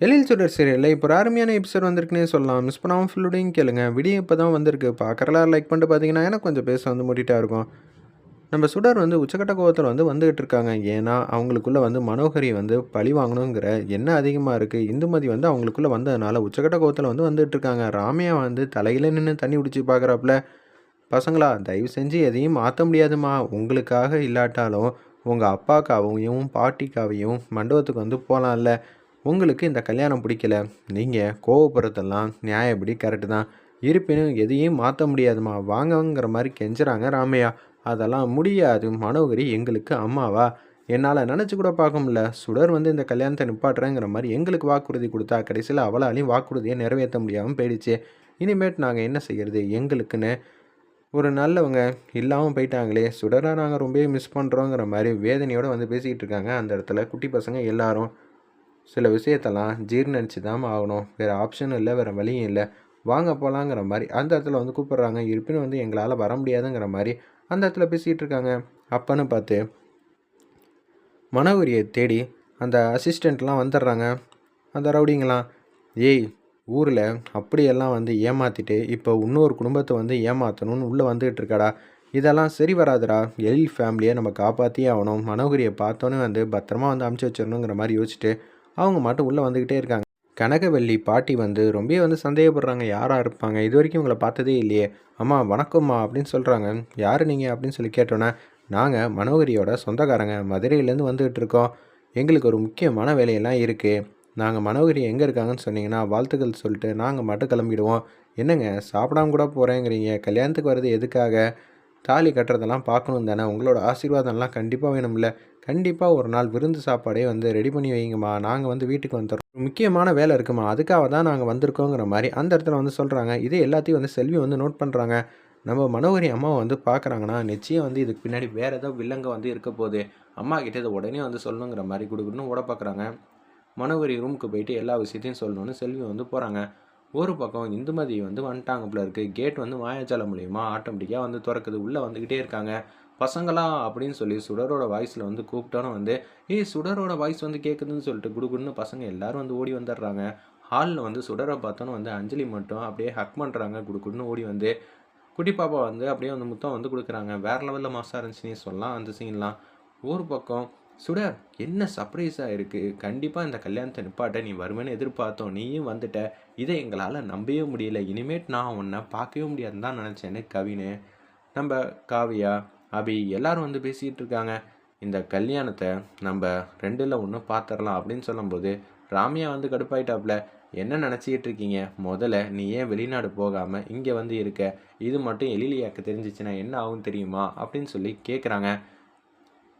எழில் சுடர் சீரியலில் இப்போ ஒரு அருமையான எபிசோட் வந்திருக்குன்னே சொல்லலாம். மிஸ் பண்ணாமல் ஃபுல்லுடையும் கேளுங்க. விடிய இப்போ தான் வந்திருக்கு. பார்க்குறலாம் லைக் பண்ணிட்டு பார்த்தீங்கன்னா எனக்கு கொஞ்சம் பேச வந்து மூட்டிட்டா இருக்கும். நம்ம சுடர் வந்து உச்சக்கட்ட கோவத்தில் வந்து வந்துகிட்டு இருக்காங்க. ஏன்னா அவங்களுக்குள்ள வந்து மனோகரி வந்து பழி வாங்கணுங்கிற என்ன அதிகமாக இருக்குது இந்துமதி வந்து அவங்களுக்குள்ள வந்ததுனால உச்சக்கட்ட கோவத்தில் வந்து வந்துகிட்டு இருக்காங்க. ராமையா வந்து தலையில் நின்று தண்ணி பிடிச்சி பார்க்குறாப்புல. பசங்களா தயவு செஞ்சு எதையும் மாற்ற முடியாதுமா உங்களுக்காக இல்லாட்டாலும் உங்கள் அப்பாக்காவையும் பாட்டிக்காவையும் மண்டபத்துக்கு வந்து போகலாம்ல உங்களுக்கு இந்த கல்யாணம் பிடிக்கல. நீங்கள் கோவப்படுறதெல்லாம் நியாயப்படி கரெக்டு தான். இருப்பினும் எதையும் மாற்ற முடியாதுமா. வாங்கங்கிற மாதிரி கெஞ்சுறாங்க ராமையா. அதெல்லாம் முடியாது. மனோகரி எங்களுக்கு அம்மாவா? என்னால் நினச்சி கூட பார்க்க முடியல. சுடர் வந்து இந்த கல்யாணத்தை நிப்பாட்டுறேங்கிற மாதிரி எங்களுக்கு வாக்குறுதி கொடுத்தா கடைசியில் அவளாலையும் வாக்குறுதியை நிறைவேற்ற முடியாமல் போயிடுச்சு. இனிமேட் நாங்கள் என்ன செய்கிறது எங்களுக்குன்னு ஒரு நல்லவங்க இல்லாமல் போயிட்டாங்களே. சுடராக நாங்கள் ரொம்பவே மிஸ் பண்ணுறோங்கிற மாதிரி வேதனையோடு வந்து பேசிக்கிட்டு இருக்காங்க. அந்த இடத்துல குட்டி பசங்க எல்லாரும். சில விஷயத்தெல்லாம் ஜீர்ணிச்சு தான் ஆகணும். வேறு ஆப்ஷனும் இல்லை வேறு வழியும் இல்லை. வாங்க போகலாங்கிற மாதிரி அந்த இடத்துல வந்து கூப்பிட்றாங்க. இருப்பினும் வந்து எங்களால் வர முடியாதுங்கிற மாதிரி அந்த இடத்துல பேசிகிட்டு இருக்காங்க. அப்பன்னு பார்த்து மனோகரியை தேடி அந்த அசிஸ்டண்ட்லாம் வந்துடுறாங்க. அந்த ரவுடிங்களாம் ஏய் ஊரில் அப்படியெல்லாம் வந்து ஏமாற்றிட்டு இப்போ இன்னொரு குடும்பத்தை வந்து ஏமாற்றணும்னு உள்ளே வந்துகிட்டு இருக்காடா. இதெல்லாம் சரி வராதுடா. எழில் ஃபேமிலியை நம்ம காப்பாற்றியே ஆகணும். மனோகரியை பார்த்தோன்னே வந்து பத்திரமா வந்து அமுச்சு வச்சிடணுங்கிற மாதிரி யோசிச்சுட்டு அவங்க மட்டும் உள்ளே வந்துக்கிட்டே இருக்காங்க. கனகவல்லி பாட்டி வந்து ரொம்ப வந்து சந்தேகப்படுறாங்க. யாராக இருப்பாங்க? இது வரைக்கும் உங்களை பார்த்ததே இல்லையே. அம்மா வணக்கம்மா அப்படின்னு சொல்கிறாங்க யார் நீங்கள் அப்படின்னு சொல்லி கேட்டோன்னே நாங்கள் மனோகரியோட சொந்தக்காரங்க. மதுரையிலேருந்து வந்துகிட்டு இருக்கோம். எங்களுக்கு ஒரு முக்கியமான வேலையெல்லாம் இருக்குது நாங்கள் மனோகரி எங்கே இருக்காங்கன்னு சொன்னீங்கன்னா வாழ்த்துக்கள் சொல்லிட்டு நாங்கள் மட்டும் கிளம்பிடுவோம். என்னங்க சாப்பிடாம கூட போகிறேங்கிறீங்க கல்யாணத்துக்கு வர்றது எதுக்காக? தாலி கட்டுறதெல்லாம் பார்க்கணும் தானே? உங்களோட ஆசீர்வாதம்லாம் கண்டிப்பாக வேணும்ல. கண்டிப்பாக ஒரு நாள் விருந்து சாப்பாடே வந்து ரெடி பண்ணி வைங்கம்மா. நாங்கள் வந்து வீட்டுக்கு வந்துடுறோம். முக்கியமான வேலை இருக்குமா அதுக்காக தான் நாங்கள் வந்திருக்கோங்கிற மாதிரி அந்த இடத்துல வந்து சொல்கிறாங்க இதே எல்லாத்தையும் வந்து செல்வி வந்து நோட் பண்ணுறாங்க நம்ம மனோகரி அம்மாவை வந்து பார்க்குறாங்கன்னா நிச்சயம் வந்து இதுக்கு பின்னாடி வேறு ஏதோ வில்லங்க வந்து இருக்க போகுது. அம்மா கிட்டே இதை உடனே வந்து சொல்லணுங்கிற மாதிரி கொடுக்கணும் ஓட பார்க்குறாங்க. மனோகரி ரூமுக்கு போயிட்டு எல்லா விஷயத்தையும் சொல்லணும்னு செல்வி வந்து போகிறாங்க ஒரு பக்கம் இந்துமதி வந்து வந்துட்டாங்க போல இருக்குது கேட் வந்து மாயாஜாலம் மூலியமாக ஆட்டோமேட்டிக்காக வந்து திறக்குது. உள்ளே வந்துக்கிட்டே இருக்காங்க. பசங்களா அப்படின்னு சொல்லி சுடரோட வாய்ஸில் வந்து கூப்பிட்டோன்னு வந்து ஏய் சுடரோட வாய்ஸ் வந்து கேட்குதுன்னு சொல்லிட்டு குடுகுடுன்னு பசங்க எல்லாரும் வந்து ஓடி வந்துடுறாங்க. ஹாலில் வந்து சுடரை பார்த்தோன்னு வந்து அஞ்சலி மட்டும் அப்படியே ஹக் பண்ணுறாங்க குடுக்குன்னு ஓடி வந்து குட்டி பாப்பா வந்து அப்படியே வந்து முத்தம் வந்து கொடுக்குறாங்க. வேறு லெவலில் மாசாக இருந்துச்சுன்னு சொல்லலாம் அந்த சீன்லாம் ஒரு பக்கம் சுடா என்ன சர்ப்ரைஸாக இருக்குது கண்டிப்பாக இந்த கல்யாணத்தை நிப்பாட்ட நீ வருவேன்னு எதிர்பார்த்தோம். நீயும் வந்துட்ட. இதை எங்களால் நம்பவே முடியல. இனிமேட் நான் உன்னை பார்க்கவே முடியாதுன்னு தான் நினச்சேன்னு கவினு? நம்ம காவியா அபி எல்லாரும் வந்து பேசிக்கிட்டு இருக்காங்க. இந்த கல்யாணத்தை நம்ம ரெண்டில் ஒன்று பார்த்துடலாம் அப்படின்னு சொல்லும்போது ராமியா வந்து கடுப்பாயிட்டாப்புல என்ன நினச்சிக்கிட்டு இருக்கீங்க? முதல்ல நீ ஏன் வெளிநாடு போகாமல் இங்கே வந்து இருக்க? இது மட்டும் எழிலியாக்கு தெரிஞ்சிச்சுன்னா என்ன ஆகும் தெரியுமா? அப்படின்னு சொல்லி கேட்குறாங்க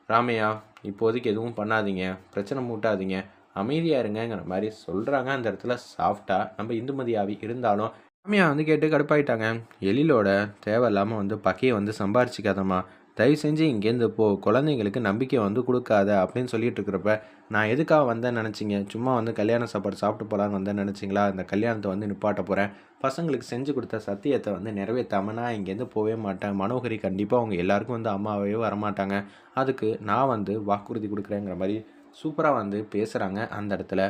ராமையா இப்போதைக்கு எதுவும் பண்ணாதீங்க. பிரச்சனை மூட்டாதீங்க. அமைதியாக இருங்கங்கிற மாதிரி சொல்கிறாங்க அந்த இடத்துல சாஃப்டாக நம்ம இந்துமதி இருந்தாலும் அம்மியா வந்து கேட்டு கடுப்பாயிட்டாங்க. எழிலோட தேவையில்லாமல் வந்து பக்கையை வந்து சம்பாரிச்சிக்காதம்மா. தயவு செஞ்சு இங்கேருந்து போ. குழந்தைங்களுக்கு நம்பிக்கை வந்து கொடுக்காத அப்படின்னு சொல்லிட்டு இருக்கிறப்ப நான் எதுக்காக வந்தேன் நினச்சிங்க? சும்மா வந்து கல்யாண சாப்பாடு சாப்பிட்டு போகலான்னு வந்தேன் நினச்சிங்களா? இந்த கல்யாணத்தை வந்து நிப்பாட்ட போகிறேன் பசங்களுக்கு செஞ்சு கொடுத்த சத்தியத்தை வந்து நிறைவேற்றாமல் நான் இங்கேருந்து போகவே மாட்டேன். மனோகரி கண்டிப்பாக அவங்க எல்லாருக்கும் வந்து அம்மாவே வரமாட்டாங்க. அதுக்கு நான் வந்து வாக்குறுதி கொடுக்குறேங்கிற மாதிரி சூப்பராக வந்து பேசுகிறாங்க அந்த இடத்துல.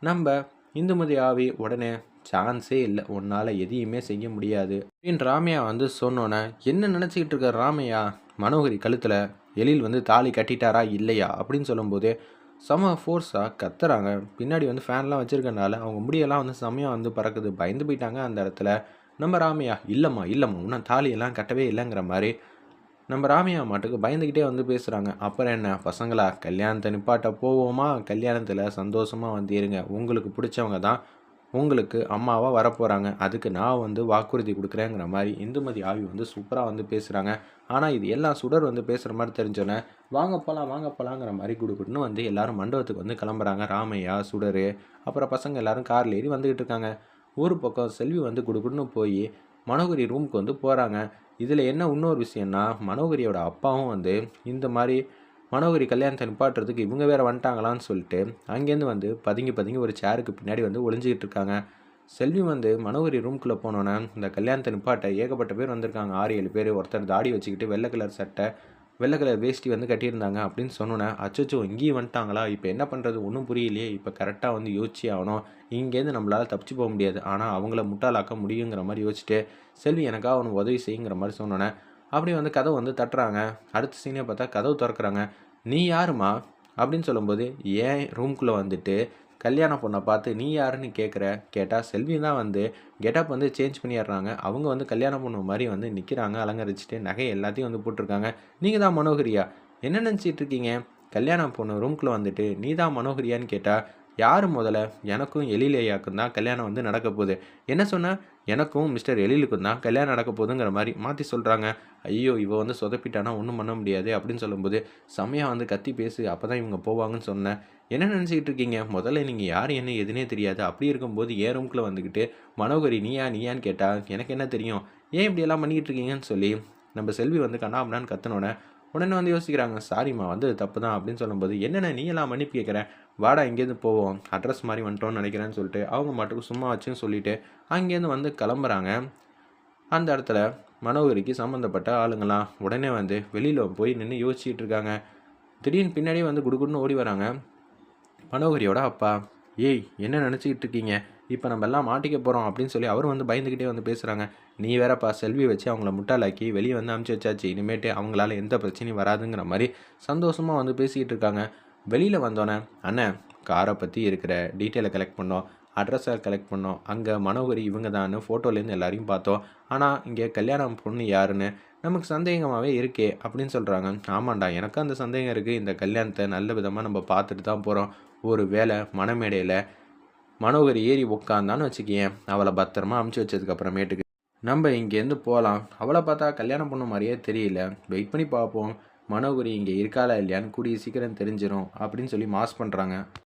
நம்ம இந்துமதி ஆவி உடனே சான்ஸே இல்லை. உன்னால் எதையுமே செய்ய முடியாது. அப்படின்னு ராமையா வந்து சொன்னோன்னே என்ன நினச்சிக்கிட்டு இருக்க ராமையா? மனோகரி கழுத்தில் எழில் வந்து தாலி கட்டிட்டாரா இல்லையா அப்படின்னு சொல்லும்போது செம ஃபோர்ஸாக கத்துறாங்க. பின்னாடி வந்து ஃபேன்லாம் வச்சுருக்கனால அவங்க முடியெல்லாம் வந்து செம்மையாக வந்து பறக்குது. பயந்து போயிட்டாங்க அந்த இடத்துல. நம்ம ராமையா இல்லைம்மா இல்லைம்மா இன்னும் தாலியெல்லாம் கட்டவே இல்லைங்கிற மாதிரி நம்ம ராமையா மாட்டுக்கு பயந்துக்கிட்டே வந்து பேசுகிறாங்க அப்புறம் என்ன? பசங்களா கல்யாணத்தை நிப்பாட்ட போவோமா? கல்யாணத்தில் சந்தோஷமாக வந்து இருங்க. உங்களுக்கு பிடிச்சவங்க தான் உங்களுக்கு அம்மாவாக வரப்போகிறாங்க அதுக்கு நான் வந்து வாக்குறுதி கொடுக்குறேங்கிற மாதிரி இந்துமதி ஆவி வந்து சூப்பராக வந்து பேசுகிறாங்க ஆனால் இது எல்லாம் சுடர் வந்து பேசுகிற மாதிரி தெரிஞ்சோன்னே வாங்க போகலாம் வாங்க போகலாங்கிற மாதிரி கொடுக்குன்னு வந்து எல்லாரும் மண்டபத்துக்கு வந்து கிளம்புறாங்க. ராமையா சுடர் அப்புறம் பசங்க எல்லாரும் காரில் ஏறி வந்துக்கிட்டு இருக்காங்க. ஒரு பக்கம் செல்வி வந்து கொடுக்குன்னு போய் மனோகரி ரூமுக்கு வந்து போகிறாங்க இதில் என்ன இன்னொரு விஷயம்னா மனோகரியோட அப்பாவும் வந்து இந்த மாதிரி மனோகரி கல்யாணத்தை நிப்பாட்டுறதுக்கு இவங்க வேறு வந்துட்டாங்களான்னு சொல்லிட்டு அங்கேருந்து வந்து பதுங்கி பதுங்கி ஒரு சேருக்கு பின்னாடி வந்து ஒளிஞ்சிக்கிட்டு இருக்காங்க. செல்வி வந்து மனோகரி ரூம்குள்ளே போனோன்னே இந்த கல்யாணத்தை நிப்பாட்ட ஏகப்பட்ட பேர் வந்திருக்காங்க. ஆறு ஏழு பேர் ஒருத்தர் தாடி வச்சுக்கிட்டு வெள்ளை கலர் சட்டை வெள்ளை கலர் வேஷ்டி வந்து கட்டியிருந்தாங்க அப்படின்னு சொன்னோன்னே அச்சோ இங்கேயும் வந்துட்டாங்களா? இப்போ என்ன பண்ணுறது ஒன்றும் புரியலையே. இப்போ கரெக்டாக வந்து யோசிச்சு ஆகணும். இங்கேருந்து நம்மளால் தப்பிச்சு போக முடியாது. ஆனால் அவங்கள முட்டாளாக்க முடியுங்கிற மாதிரி யோசிச்சுட்டு செல்வி எனக்காக அவனுக்கு உதவி செய்யுங்கிற மாதிரி சொன்னோன்னே அப்படி வந்து கதவு வந்து தட்டுறாங்க. அடுத்த சீனே பார்த்தா கதவு திறக்கிறாங்க. நீ யாருமா? அப்படின்னு சொல்லும்போது ஏன் ரூம்குள்ளே வந்துட்டு கல்யாண பொண்ணை பார்த்து நீ யாருன்னு கேட்குற? கேட்டால் செல்வி தான் வந்து கெட்டப் வந்து சேஞ்ச் பண்ணிடுறாங்க. அவங்க வந்து கல்யாணம் பொண்ணு மாதிரி வந்து நிற்கிறாங்க அலங்கரிச்சுட்டு நகை எல்லாத்தையும் வந்து போட்டிருக்காங்க. நீங்கள் தான் மனோகரியா? என்ன நினச்சிட்டு இருக்கீங்க? கல்யாணம் பொண்ணு ரூம்குள்ளே வந்துட்டு நீ தான் மனோகரியான்னு கேட்டால் யார் முதல்ல? எனக்கும் எழிலையாக்கும் தான் கல்யாணம் வந்து நடக்க போகுது. என்ன சொன்ன? எனக்கும் மிஸ்டர் எழிலுக்கும் தான் கல்யாணம் நடக்க போதுங்கிற மாதிரி மாற்றி சொல்கிறாங்க ஐயோ இவ வந்து சொதப்பிட்டானா ஒன்றும் பண்ண முடியாது அப்படின்னு சொல்லும்போது செம்மையாக வந்து கத்தி பேசு அப்போ தான் இவங்க போவாங்கன்னு சொன்னேன். என்ன நினச்சிக்கிட்டு இருக்கீங்க? முதல்ல நீங்கள் யார் என்ன எதுனே தெரியாது. அப்படி இருக்கும்போது ஏன் ரூம்குள்ளே வந்துக்கிட்டு மனோகரி நீயா நீயான்னு கேட்டால் எனக்கு என்ன தெரியும்? ஏன் இப்படி எல்லாம் பண்ணிக்கிட்டு இருக்கீங்கன்னு சொல்லி நம்ம செல்வி வந்து கண்ணா அப்படின்னு கத்தனோடனே உடனே வந்து யோசிக்கிறாங்க. சாரிம்மா வந்து தப்பு தான் அப்படின்னு சொல்லும்போது என்னென்ன நீ எல்லாம் மன்னிப்பு கேட்குறேன் வாடா இங்கேருந்து போவோம். அட்ரஸ் மாதிரி வந்துட்டோம்னு நினைக்கிறேன்னு சொல்லிட்டு அவங்க மாட்டுக்கு சும்மா வச்சுன்னு சொல்லிவிட்டு அங்கேருந்து வந்து கிளம்புறாங்க. அந்த இடத்துல மனோகரிக்கு சம்மந்தப்பட்ட ஆளுங்களாம் உடனே வந்து வெளியில் போய் நின்று யோசிச்சுட்டு இருக்காங்க. திடீர்னு பின்னாடியே வந்து குடுகுடுன்னு ஓடி வராங்க. மனோகரியோட அப்பா ஏய் என்ன நினச்சிக்கிட்டு இருக்கீங்க? இப்போ நம்ம எல்லாம் மாட்டிக்க போகிறோம் அப்படின்னு சொல்லி அவர் வந்து பயந்துக்கிட்டே வந்து பேசுகிறாங்க நீ வேறப்பா செல்வி வச்சு அவங்கள முட்டாளாக்கி வெளியே வந்து அமுச்சு வச்சாச்சு. இனிமேட்டு அவங்களால எந்த பிரச்சனையும் வராதுங்கிற மாதிரி சந்தோஷமாக வந்து பேசிக்கிட்டு இருக்காங்க. வெளியில் வந்தோன்னே அண்ணன் காரை பற்றி இருக்கிற டீட்டெயிலை கலெக்ட் பண்ணோம் அட்ரஸை கலெக்ட் பண்ணோம். அங்கே மனோகரி இவங்க தான் ஃபோட்டோலேருந்து எல்லாரையும் பார்த்தோம். ஆனால் இங்கே கல்யாணம் பொண்ணு யாருன்னு நமக்கு சந்தேகமாகவே இருக்கே அப்படின்னு சொல்கிறாங்க ஆமாண்டா எனக்கும் அந்த சந்தேகம் இருக்குது இந்த கல்யாணத்தை நல்ல விதமாக நம்ம பார்த்துட்டு தான் போகிறோம் ஒரு வேளை மனமேடையில் மனோகரி ஏறி உட்காந்தான்னு வச்சுக்கேன் அவளை பத்திரமா அமுச்சு வச்சதுக்கப்புறமேட்டுக்கு. நம்ம இங்கேருந்து போகலாம் அவளை பார்த்தா கல்யாணம் பண்ண மாதிரியே தெரியல. வெயிட் பண்ணி பார்ப்போம். மனோகரி இங்கே இருக்காளா இல்லையான்னு கூடிய சீக்கிரம் தெரிஞ்சிடும் அப்படின்னு சொல்லி மாஸ் பண்ணுறாங்க